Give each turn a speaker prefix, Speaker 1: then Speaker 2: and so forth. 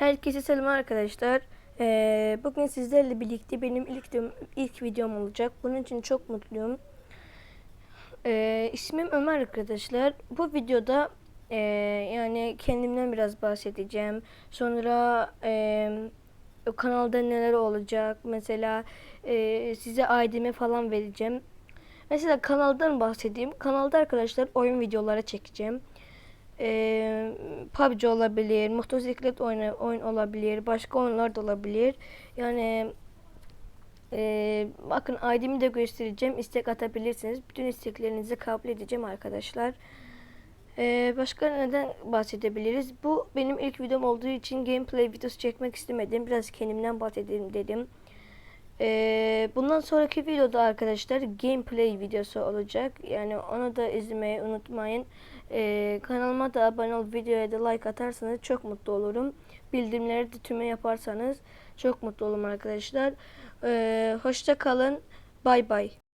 Speaker 1: Herkese selam arkadaşlar. Ee, bugün sizlerle birlikte benim ilk ilk videom olacak. Bunun için çok mutluyum. Ee, ismim Ömer arkadaşlar. Bu videoda ee, yani kendimden biraz bahsedeceğim. Sonra o kanalda neler olacak. Mesela ee, size ID'mi falan vereceğim. Mesela kanaldan bahsedeyim. Kanalda arkadaşlar oyun videoları çekeceğim. Ee, PUBG olabilir, motosiklet oyunu, oyun olabilir, başka oyunlar da olabilir. Yani ee, bakın ID'mi de göstereceğim. İstek atabilirsiniz. Bütün isteklerinizi kabul edeceğim arkadaşlar. Ee, başka neden bahsedebiliriz? Bu benim ilk videom olduğu için gameplay videosu çekmek istemedim. Biraz kendimden bahsedeyim dedim. Ee, bundan sonraki videoda arkadaşlar gameplay videosu olacak. Yani onu da izlemeyi unutmayın. Ee, kanalıma da abone ol, videoya da like atarsanız çok mutlu olurum. Bildirimleri de tüme yaparsanız çok mutlu olurum arkadaşlar. Ee, hoşça kalın. Bay bay.